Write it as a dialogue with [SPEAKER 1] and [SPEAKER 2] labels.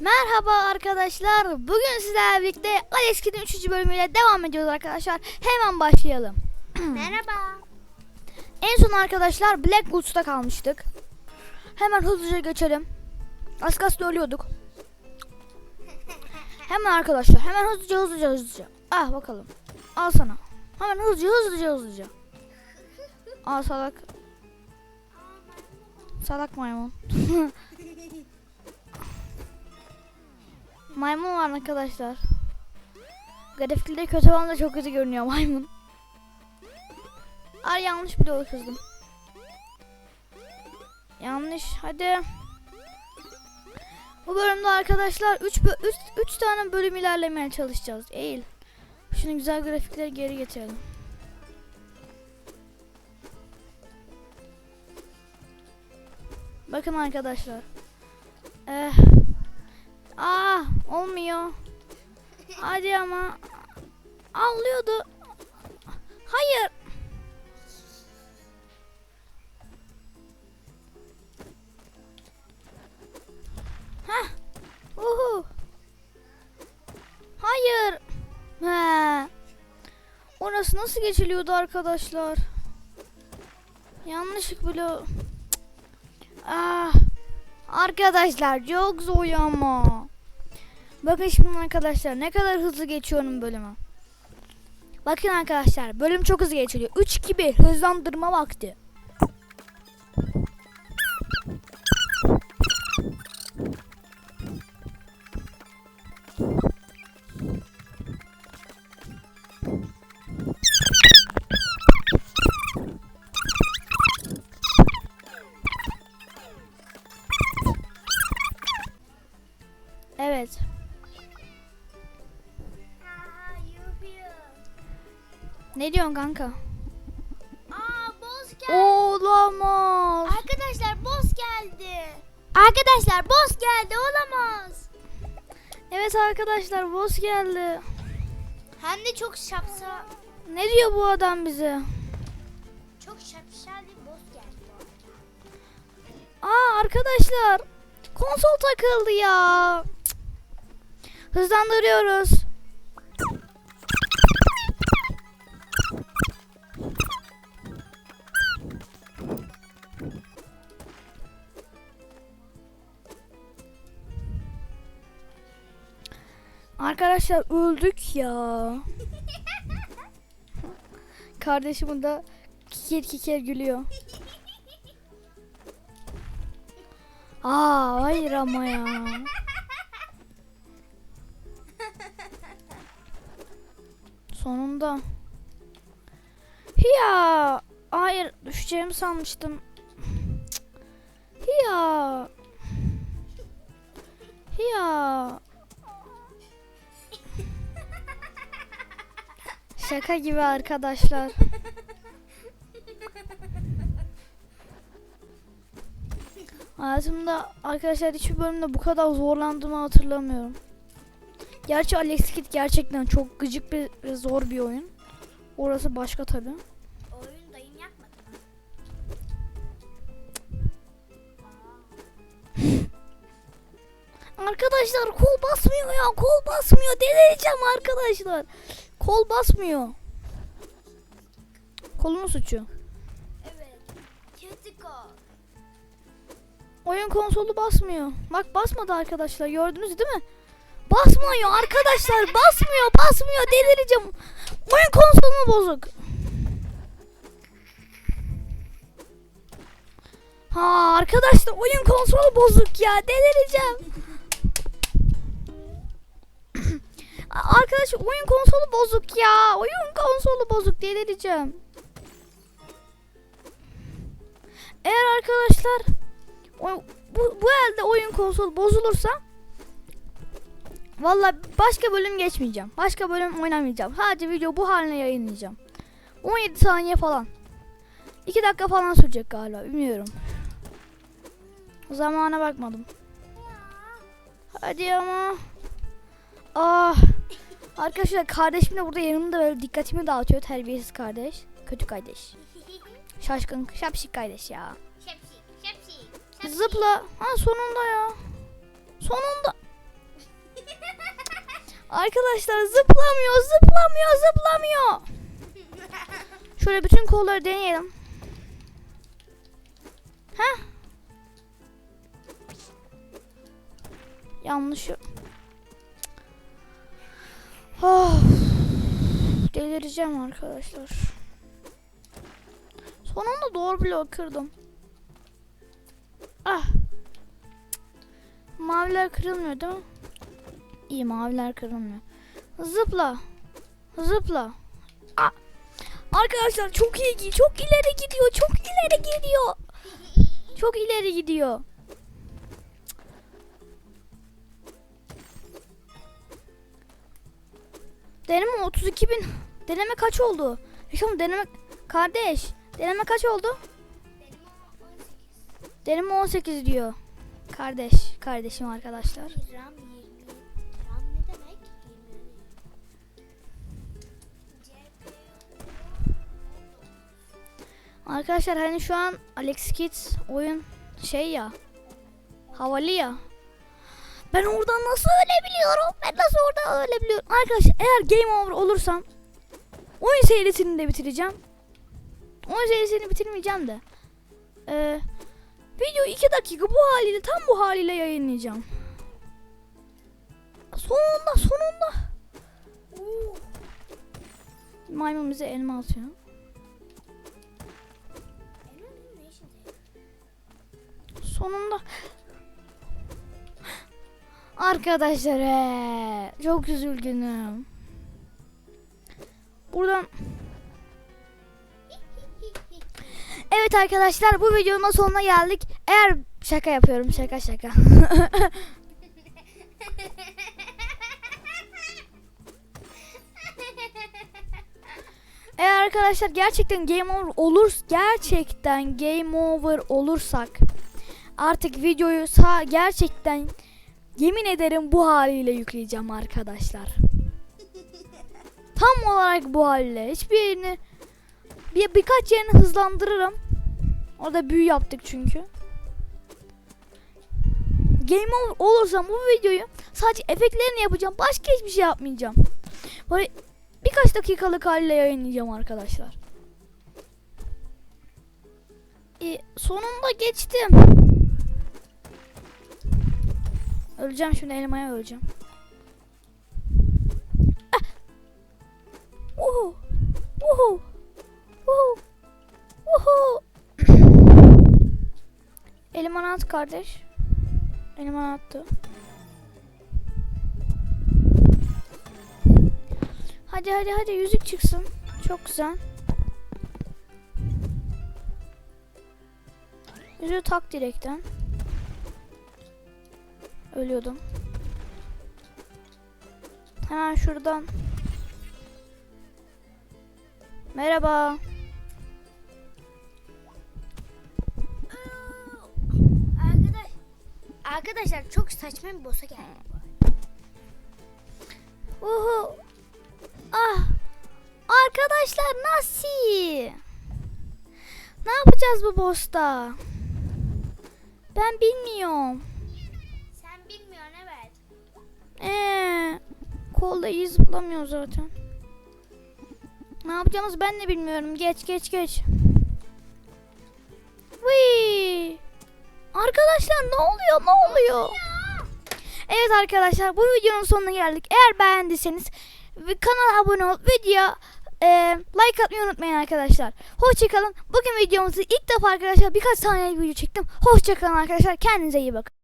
[SPEAKER 1] Merhaba arkadaşlar. Bugün sizlerle birlikte Alex Kid'in 3. bölümüyle devam ediyoruz arkadaşlar. Hemen başlayalım.
[SPEAKER 2] Merhaba.
[SPEAKER 1] En son arkadaşlar Black Woods'ta kalmıştık. Hemen hızlıca geçelim. Az kalsın ölüyorduk. Hemen arkadaşlar hemen hızlıca hızlıca hızlıca. Ah bakalım. Al sana. Hemen hızlıca hızlıca hızlıca. Al salak. Salak maymun. maymun var arkadaşlar. Grafikleri kötü olan da çok kötü görünüyor maymun. Ay yanlış bir yol kızdım. Yanlış. Hadi. Bu bölümde arkadaşlar 3 3 3 tane bölüm ilerlemeye çalışacağız. Eğil. Şunu güzel grafikleri geri getirelim. Bakın arkadaşlar. Eh. Aa, olmuyor. Hadi ama. Ağlıyordu. Hayır. Heh. Uhu. Hayır. He. Orası nasıl geçiliyordu arkadaşlar? Yanlışlık bile. Cık. Arkadaşlar çok zor ama. Bakın şimdi arkadaşlar ne kadar hızlı geçiyorum bölümü. Bakın arkadaşlar bölüm çok hızlı geçiliyor. 3 gibi hızlandırma vakti. Ne diyorsun kanka?
[SPEAKER 2] Aa, boss geldi.
[SPEAKER 1] Olamaz.
[SPEAKER 2] Arkadaşlar boss geldi. Arkadaşlar boss geldi olamaz.
[SPEAKER 1] Evet arkadaşlar boss geldi.
[SPEAKER 2] Hem de çok şapsa,
[SPEAKER 1] Ne diyor bu adam bize?
[SPEAKER 2] çok şapşal bir boss geldi.
[SPEAKER 1] Aa arkadaşlar konsol takıldı ya. Hızlandırıyoruz. Arkadaşlar öldük ya. Kardeşim de kiker kiker gülüyor. Aa hayır ama ya. Sonunda. Ya hayır düşeceğimi sanmıştım. Ya. Ya. Şaka gibi arkadaşlar. Hayatımda arkadaşlar hiçbir bölümde bu kadar zorlandığımı hatırlamıyorum. Gerçi Alex Kidd gerçekten çok gıcık bir ve zor bir oyun. Orası başka tabi. Arkadaşlar kol basmıyor ya kol basmıyor delireceğim arkadaşlar. Kol basmıyor. Kolunun suçu.
[SPEAKER 2] Evet. Kötü kol.
[SPEAKER 1] Oyun konsolu basmıyor. Bak basmadı arkadaşlar gördünüz değil mi? Basmıyor arkadaşlar basmıyor basmıyor delireceğim. Oyun konsolu bozuk? Ha arkadaşlar oyun konsolu bozuk ya delireceğim. Arkadaş oyun konsolu bozuk ya. Oyun konsolu bozuk delireceğim. Eğer arkadaşlar bu, bu elde oyun konsolu bozulursa Valla başka bölüm geçmeyeceğim. Başka bölüm oynamayacağım. Sadece video bu haline yayınlayacağım. 17 saniye falan. 2 dakika falan sürecek galiba. Bilmiyorum. Zamana bakmadım. Hadi ama. Ah. Arkadaşlar kardeşim de burada yanımda böyle dikkatimi dağıtıyor. Terbiyesiz kardeş. Kötü kardeş. Şaşkın şapşik kardeş ya.
[SPEAKER 2] Şapşik, şapşik. şapşik.
[SPEAKER 1] Zıpla. Ha sonunda ya. Sonunda. Arkadaşlar zıplamıyor, zıplamıyor, zıplamıyor. Şöyle bütün kolları deneyelim. Heh. Yanlış. Delireceğim arkadaşlar. Sonunda doğru bloğu kırdım. Ah. Maviler kırılmıyor değil mi? İyi maviler kırılmıyor. Zıpla. Zıpla. Ah. Arkadaşlar çok iyi çok ileri gidiyor. Çok ileri gidiyor. Çok ileri gidiyor. Deneme 32 bin. Deneme kaç oldu? Yaşam deneme kardeş. Deneme kaç oldu? Deneme 18 diyor. Kardeş, kardeşim arkadaşlar.
[SPEAKER 2] RAM 20. RAM ne demek? 20.
[SPEAKER 1] Arkadaşlar hani şu an Alex Kids oyun şey ya. Havalı ya. Ben oradan nasıl ölebiliyorum? Ben nasıl oradan ölebiliyorum? Arkadaşlar eğer game over olursam oyun serisini de bitireceğim. Oyun serisini bitirmeyeceğim de. Ee, video 2 dakika bu haliyle tam bu haliyle yayınlayacağım. Sonunda sonunda. Maymun bize elma atıyor. Sonunda. Arkadaşlar ee, çok üzülgünüm. Buradan Evet arkadaşlar bu videonun sonuna geldik. Eğer şaka yapıyorum şaka şaka. Eğer arkadaşlar gerçekten game over olur gerçekten game over olursak artık videoyu sağ gerçekten yemin ederim bu haliyle yükleyeceğim arkadaşlar. Tam olarak bu haliyle. Hiçbir yerini bir birkaç yerini hızlandırırım. Orada büyü yaptık çünkü. Game over olursam bu videoyu sadece efektlerini yapacağım. Başka hiçbir şey yapmayacağım. Böyle birkaç dakikalık haliyle yayınlayacağım arkadaşlar. E, sonunda geçtim. Öleceğim şimdi elmaya öleceğim. Uhu! Uhu! Uhu! Elman at kardeş. Elman attı. Hadi hadi hadi yüzük çıksın. Çok güzel. Yüzüğü tak direkten. Ölüyordum. Hemen şuradan. Merhaba.
[SPEAKER 2] Arkadaş, arkadaşlar çok saçma bir boss'a geldik.
[SPEAKER 1] Uhu. Ah. Arkadaşlar nasıl? Ne yapacağız bu boss'ta? Ben bilmiyorum.
[SPEAKER 2] Sen bilmiyorsun evet.
[SPEAKER 1] Ee, kolda iyi zıplamıyor zaten. Ne yapacağımızı ben de bilmiyorum. Geç geç geç. Wee. Arkadaşlar ne oluyor ne oluyor? Evet arkadaşlar bu videonun sonuna geldik. Eğer beğendiyseniz kanala abone olup videoya e, like atmayı unutmayın arkadaşlar. Hoşçakalın. Bugün videomuzu ilk defa arkadaşlar birkaç saniyelik video çektim. Hoşçakalın arkadaşlar. Kendinize iyi bakın.